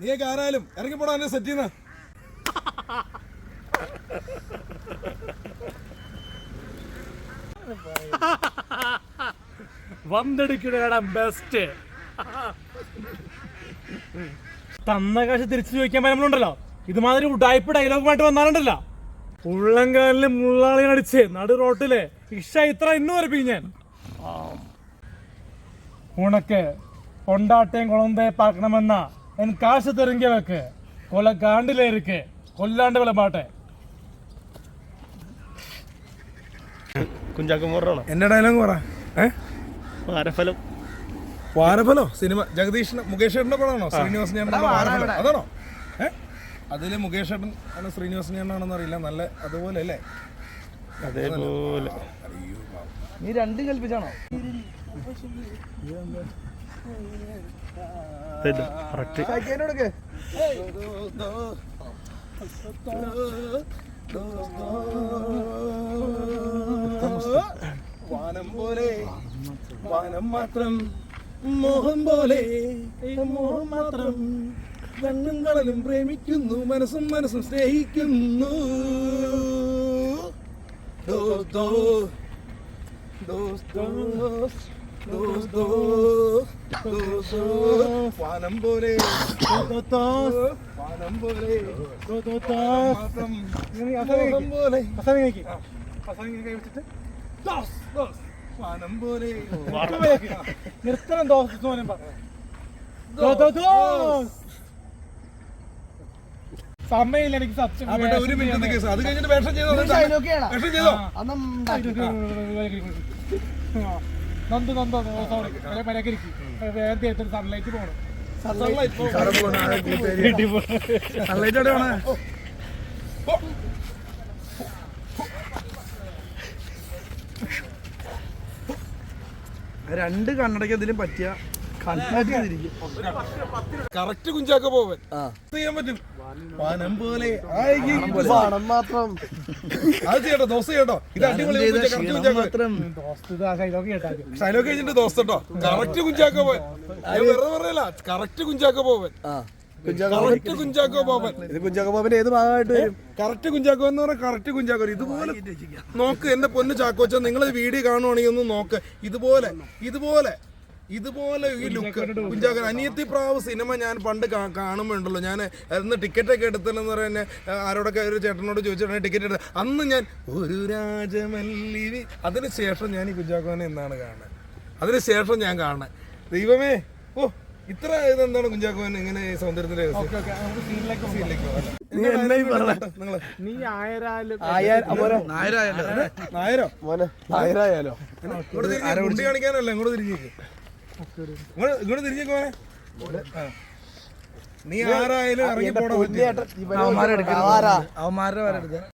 നീയൊക്കെ ആരായാലും ഇറങ്ങിപ്പോടാ എന്നെ സെറ്റ് ചെയ്യുന്ന. വന്നെടുക്കണേടാ ബെസ്റ്റ് തന്ന കാശ് തിരിച്ചു ചോദിക്കാൻ പറ്റുന്നുണ്ടല്ലോ ഇതുമാതിരി ഉടായ്പ ഡയലോഗുമായിട്ട് വന്നാലുണ്ടല്ലോ. ഉള്ളംകാലിൽ മുള്ളാളി അടിച്ച്. നടു റോട്ടിലെ ഇഷ ഇത്ര ഇന്ന് വരപ്പിക്കും ഞാൻ ഉണക്ക് കൊണ്ടാട്ടയും കുളന്തേ പാക്കണമെന്ന என் காசு தெரிஞ்சவக்கு கொலக்காண்டில் இருக்கு கொல்லாண்டு விட மாட்டேன் കുഞ്ചാക്കം പോറാണോ എന്റെ ഡയലോഗ് പറ. ഏ? വാരഫലം. വാരഫലോ? സിനിമ ജഗദീഷ് മുകേഷ് ഏട്ടന്റെ പടമാണോ ശ്രീനിവാസൻ ചേട്ടന്റെ വാരഫലം. അതാണോ? ഏ? അതിൽ മുകേഷ് ഏട്ടൻ അല്ല ശ്രീനിവാസൻ ചേട്ടനാണെന്ന് അറിയില്ല. നല്ല അതുപോലെ അല്ലേ? അതേപോലെ. നീ രണ്ടും കൽപ്പിച്ചാണോ? വാനം പോലെ വാനം മാത്രം മോഹം പോലെ മോഹം മാത്രം. കണ്ണും കടലും പ്രേമിക്കുന്നു മനസ്സും മനസ്സും സ്നേഹിക്കുന്നു. ദോസ്തോ ദോസ് വാനം പോലെ വാനം പോലെ പോലെ വാനം പോലെ നിർത്തണം ദോഷം ദോ, ദോ, ദോസ്. സമയമില്ല എനിക്ക് സത്യം ഒരു മിനിറ്റ് കേസ്. അത് കഴിഞ്ഞിട്ട് വേഷം ചെയ്തോ? ഷൈലോക്കെയാണ് വേഷം ചെയ്തോ? നന്ദു നന്ദു സോറി മര്യാദയ്ക്ക് വേഗം സൺലൈറ്റ് പോകണം സൺലൈറ്റ് എവിടെയാണ്? രണ്ട് കണ്ണടയ്ക്ക് എന്തെങ്കിലും പറ്റിയ? കറക്റ്റ് കുഞ്ചാക്ക പോവൻ. ചെയ്യാൻ പറ്റും? വനം പോലെ പണം മാത്രം. അത് ചെയ്യട്ടോ ദോശ ചെയ്യട്ടോ. ഇത് അടിപൊളി കറക്റ്റ് കുഞ്ചാക്ക. കഴിഞ്ഞിട്ട് ദോശ കേട്ടോ. കറക്റ്റ് കുഞ്ചാക്ക പോവൻ. വെറുതെ പറയല കറക്റ്റ് കുഞ്ചാക്ക പോവൻ. കറക്റ്റ് കുഞ്ചാക്കോ പോവൻ. ഇത് കുഞ്ചാക്കോബാബിന്റെ ഏത് ഭാഗമായിട്ട് വരും? കറക്റ്റ് കുഞ്ചാക്കോ എന്ന് പറഞ്ഞാൽ കറക്റ്റ് കുഞ്ചാക്കോ ഇതുപോലെ നോക്ക് എന്റെ പൊന്ന് ചാക്കോച്ച നിങ്ങൾ വീഡിയോ കാണുവാണെങ്കിൽ ഒന്ന് നോക്ക്. ഇതുപോലെ ഇതുപോലെ. ഇതുപോലെ ഈ ലുക്ക് കുഞ്ചാക്കൻ അനിയത്തി പ്രാവ് സിനിമ ഞാൻ പണ്ട് കാണുമ്പോണ്ടല്ലോ. ഞാൻ അന്ന് ടിക്കറ്റൊക്കെ എടുത്തില്ലെന്ന് പറയുന്ന ആരോടൊക്കെ ഒരു ചേട്ടനോട് ചോദിച്ചിട്ടാണ് ടിക്കറ്റ് എടുത്തത്. അന്ന് ഞാൻ ഒരു രാജമല്ലി അതിനുശേഷം ഞാൻ ഈ കുഞ്ചാക്കോനെ എന്നാണ് കാണുന്നത് അതിനുശേഷം ഞാൻ കാണുന്നത് ദൈവമേ ഓ ഇത്ര ഇതെന്താണ് കുഞ്ചാക്കോൻ ഇങ്ങനെ ഈ സൗന്ദര്യത്തിന്റെ നായരായാലോ? കാണിക്കാനല്ല? ഇങ്ങോട്ട് തിരിഞ്ഞേക്ക് ഇങ്ങോട്ട് ഇങ്ങോട്ട് തിരിഞ്ഞേക്ക് നീ ആരായാലും ഇറങ്ങി പോടാ അവന്മാരെ അവന്മാരുടെ